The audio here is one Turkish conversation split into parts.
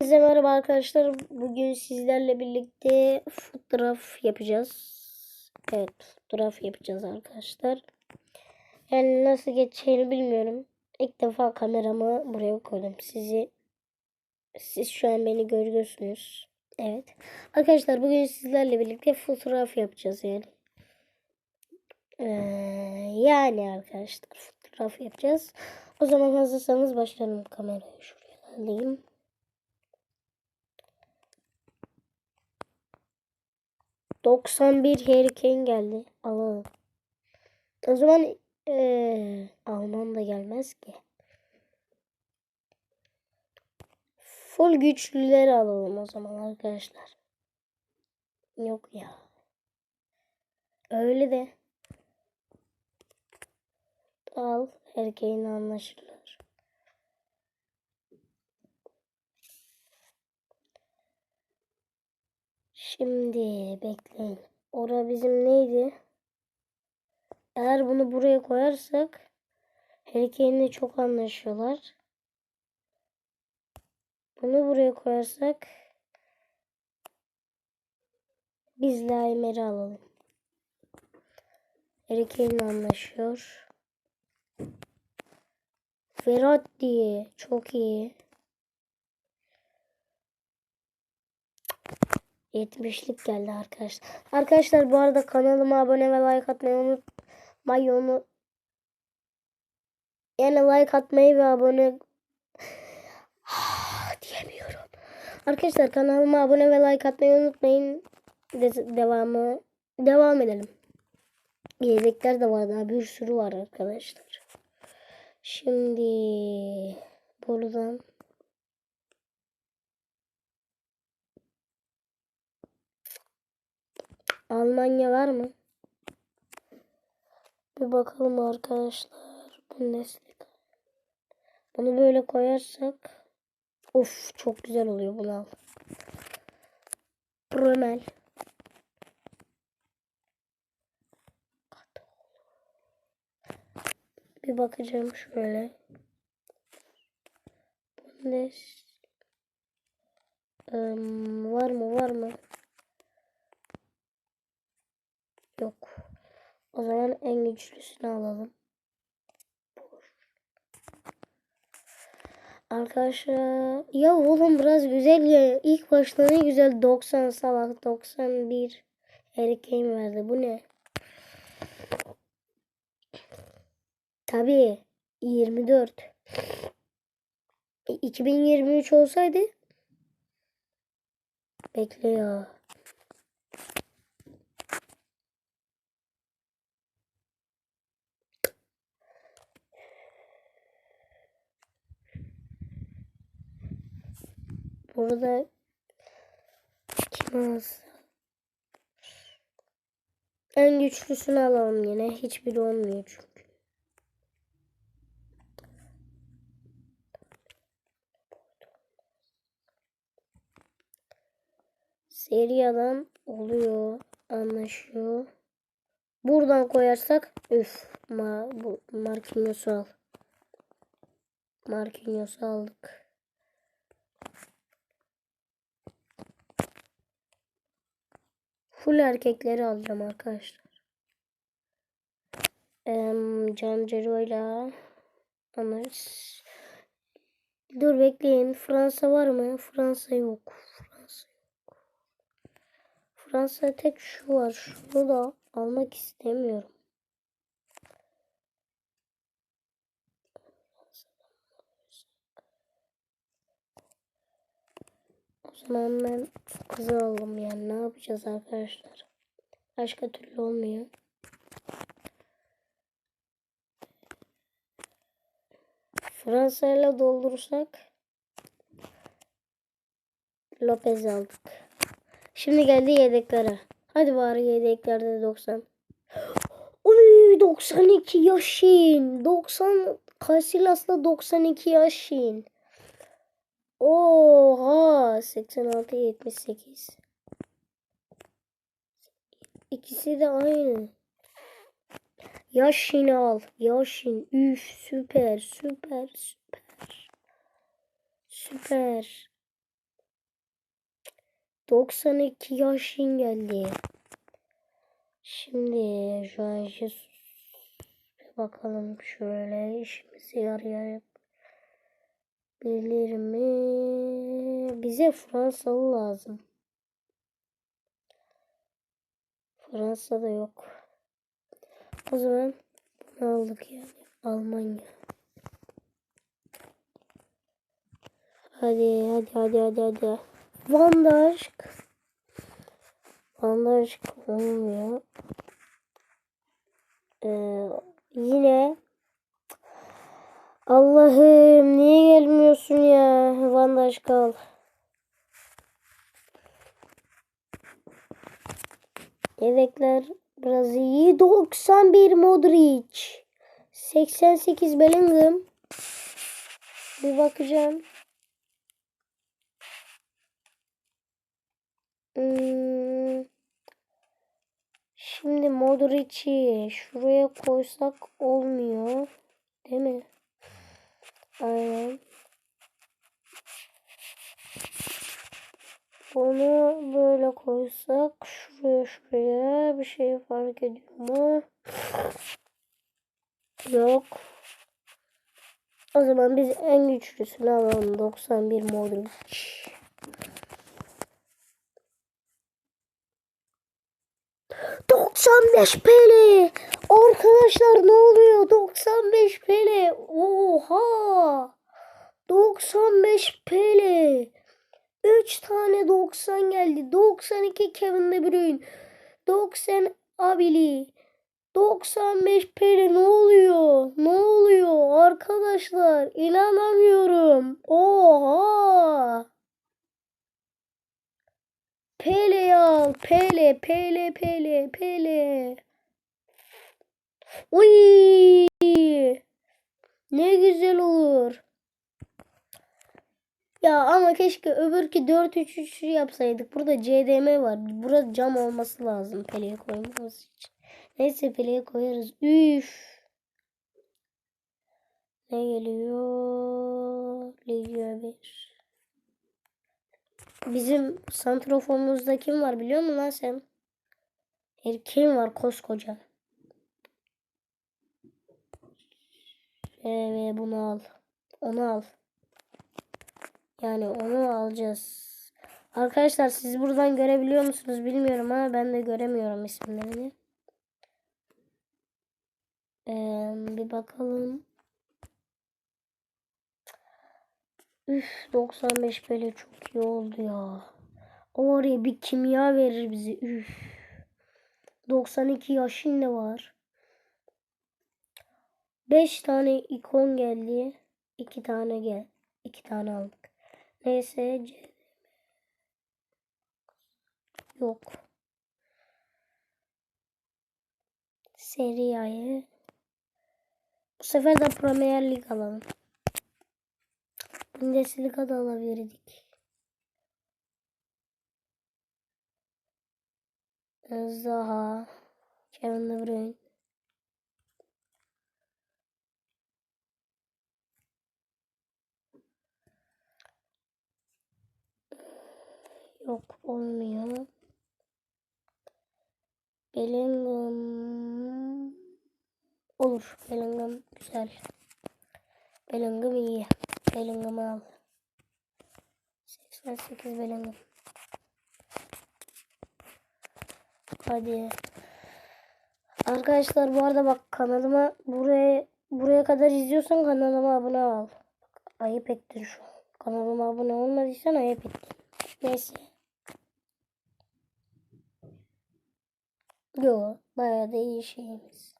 Herkese merhaba arkadaşlar. Bugün sizlerle birlikte fotoğraf yapacağız. Evet, fotoğraf yapacağız arkadaşlar. Yani nasıl geçeceğini bilmiyorum. İlk defa kameramı buraya koydum. Sizi siz şu an beni görüyorsunuz. Evet. Arkadaşlar bugün sizlerle birlikte fotoğraf yapacağız yani. Ee, yani arkadaşlar fotoğraf yapacağız. O zaman hazırsanız başlayalım kamerayı şuraya alayım. Doksan bir Harry Kane geldi. Alalım. O zaman eee Alman da gelmez ki. Full güçlüleri alalım o zaman arkadaşlar. Yok ya. Öyle de. Al. Harry Kane'le Şimdi bekleyin. Ora bizim neydi? Eğer bunu buraya koyarsak Harry çok anlaşıyorlar. Bunu buraya koyarsak biz Laimer'i alalım. Harry anlaşıyor. Verratti çok iyi. 70'lik geldi arkadaşlar. Arkadaşlar bu arada kanalıma abone ve like atmayı unutmayın. Onu yani like atmayı ve abone diyemiyorum. Arkadaşlar kanalıma abone ve like atmayı unutmayın. De- devamı devam edelim. Yedekler de var daha bir sürü var arkadaşlar. Şimdi buradan Almanya var mı? Bir bakalım arkadaşlar. Bundesliga. Bunu böyle koyarsak of çok güzel oluyor bunu al. Römel. Bir bakacağım şöyle. Bundes Im, var mı var mı? Yok. O zaman en güçlüsünü alalım. Arkadaşlar ya oğlum biraz güzel ya. İlk başta ne güzel 90 salak 91 Harry Kane verdi. Bu ne? Tabii 24. E, 2023 olsaydı bekle ya. Burada kim alsın? En güçlüsünü alalım yine. Hiçbiri olmuyor çünkü. Seriyadan oluyor. Anlaşıyor. Buradan koyarsak üf. Ma, bu Marquinhos'u al. Marquinhos'u aldık. Full erkekleri alacağım arkadaşlar. Em, Cancero'yla ama dur bekleyin. Fransa var mı? Fransa yok. Fransa yok. Fransa tek şu var. Şunu da almak istemiyorum. Zaman ben kızı alalım yani. Ne yapacağız arkadaşlar? Başka türlü olmuyor. Fransa ile doldurursak Lopez aldık. Şimdi geldi yedeklere. Hadi bari yedeklerde 90. Uy 92 yaşın. 90 Casillas'la 92 yaşın. Oha 86 78. İkisi de aynı. Yaşin al. Yaşin. Üf süper süper süper. Süper. 92 yaşın geldi. Şimdi şu an bir bakalım şöyle işimizi yarayabilir mi? Bize Fransalı lazım. Fransa'da yok. O zaman bunu aldık yani. Almanya. Hadi hadi hadi hadi hadi. Van Dijk. Van Dijk olmuyor. Ee, yine Allah'ım niye gelmiyorsun ya? Van Dijk al. Yedekler biraz iyi. 91 Modric. 88 Bellingham. Bir bakacağım. Hmm. Şimdi Modric'i şuraya koysak olmuyor. Değil mi? Aynen. Bunu böyle koysak şuraya şuraya bir şey fark ediyor mu? Yok. O zaman biz en güçlüsünü alalım. 91 Modric. ...95 Pele. Arkadaşlar ne oluyor? 95 Pele. Oha. 95 Pele. 3 tane 90 geldi. 92 Kevin De Bruyne. 90 Abili. 95 Pele ne oluyor? Ne oluyor arkadaşlar? İnanamıyorum. Oha. Pele al. Pele, Pele, Pele, Pele. Uy! Ne güzel olur. Ya ama keşke öbürki 4-3-3 yapsaydık. Burada CDM var. Burada cam olması lazım Pele'ye koymamız için. Neyse Pele'ye koyarız. Üf. Ne geliyor? Ligya 1. Bizim santroforumuzda kim var biliyor musun lan sen? Erkeğin var koskoca. Evet bunu al. Onu al. Yani onu alacağız. Arkadaşlar siz buradan görebiliyor musunuz bilmiyorum ama ben de göremiyorum isimlerini. Ee, bir bakalım. Üf 95 böyle çok iyi oldu ya. O oraya bir kimya verir bize. Üf. 92 yaşın da var. 5 tane ikon geldi. 2 tane gel. 2 tane aldık. Neyse. Yok. Seriayı. Bu sefer de Premier Lig alalım. Bundesliga da alabilirdik. Zaha. Kevin De Bruyne. Yok olmuyor. Bellingham olur. Bellingham güzel. Bellingham iyi. Bellingham'ı al. 88 Bellingham. Hadi. Arkadaşlar bu arada bak kanalıma buraya buraya kadar izliyorsan kanalıma abone ol. Ayıp ettin şu an. Kanalıma abone olmadıysan ayıp ettin. Neyse. Yo bayağı da iyi şeyimiz.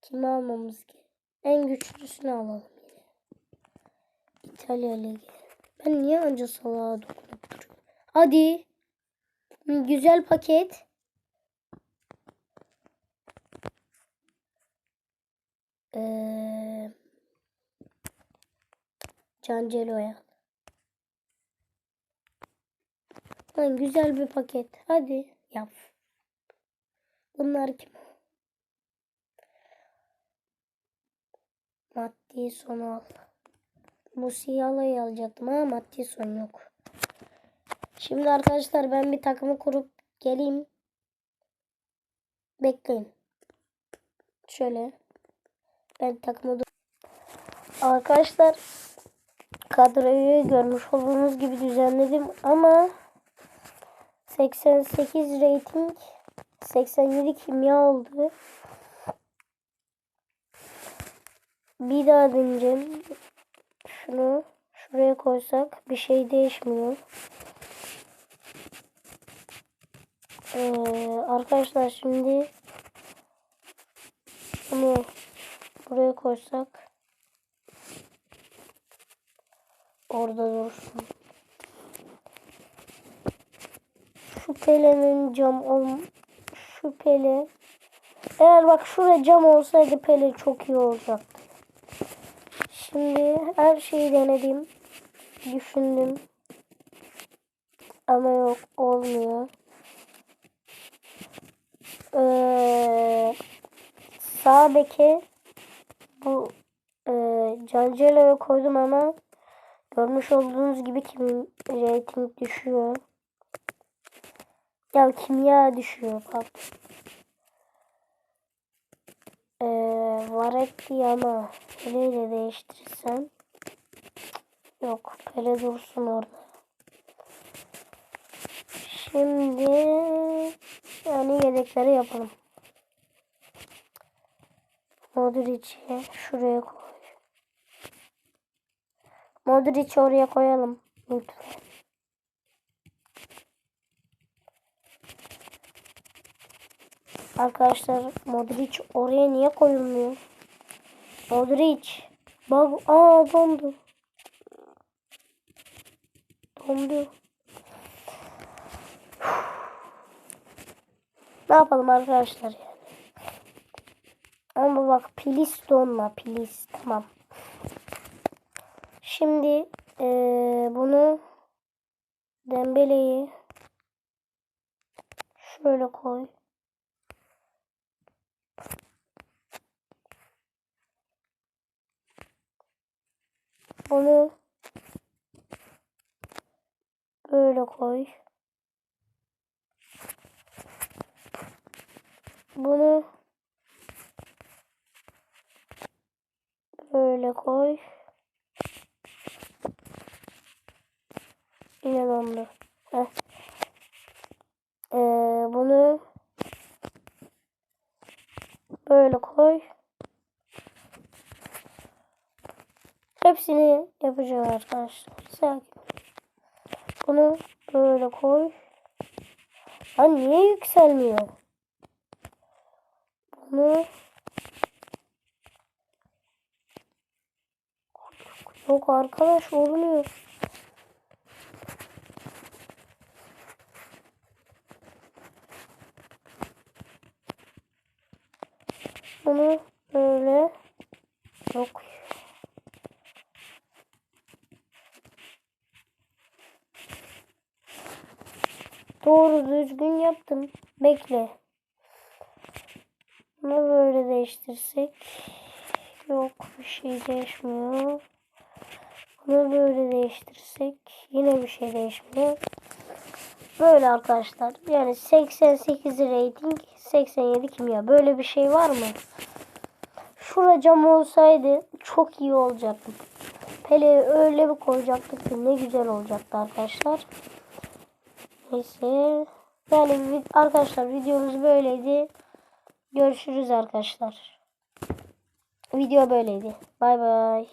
Kimi almamız ki? En güçlüsünü alalım yine. İtalya Ligi. Ben niye anca salağa dokunup duruyorum? Hadi. Güzel paket. Ee, Cancelo'ya. Lan güzel bir paket. Hadi yap. Bunlar kim? Maddi son al. Musiala'yı alacaktım ama maddi son yok. Şimdi arkadaşlar ben bir takımı kurup geleyim. Bekleyin. Şöyle. Ben takımı Arkadaşlar kadroyu görmüş olduğunuz gibi düzenledim ama 88 rating 87 kimya oldu. Bir daha deneyeceğim. Şunu şuraya koysak bir şey değişmiyor. Ee, arkadaşlar şimdi bunu buraya koysak orada dursun. Ol şu pele eğer bak şurada cam olsaydı pele çok iyi olacaktı. Şimdi her şeyi denedim. Düşündüm. Ama yok olmuyor. Ee, sağ beke bu e, Cancelo'ya koydum ama görmüş olduğunuz gibi kim rating düşüyor. Ya kimya düşüyor pardon. Ee, Varetti ama Pele ile değiştirirsem yok Pele dursun orada. Şimdi yani yedekleri yapalım. Modric'i şuraya koy. Modric'i oraya koyalım. Lütfen. Arkadaşlar Modric oraya niye koyulmuyor? Modric. Bak aa dondu. Dondu. Ne yapalım arkadaşlar yani. Ama bak pilis donma pilis tamam. Şimdi ee, bunu Dembele'yi şöyle koy. Bunu böyle koy. Bunu böyle koy. İnanılmaz. Heh. Ee, bunu böyle koy. Hepsini yapacağım arkadaşlar. Sakin. Bunu böyle koy. Ha niye yükselmiyor? Bunu Yok arkadaş olmuyor. Bunu böyle yok. Doğru düzgün yaptım. Bekle. Bunu böyle değiştirsek. Yok bir şey değişmiyor. Bunu böyle değiştirsek. Yine bir şey değişmiyor. Böyle arkadaşlar. Yani 88 rating 87 kimya. Böyle bir şey var mı? Şura cam olsaydı çok iyi olacaktı. Pele'yi öyle bir koyacaktık ki ne güzel olacaktı arkadaşlar. Neyse. Yani arkadaşlar videomuz böyleydi. Görüşürüz arkadaşlar. Video böyleydi. Bay bay.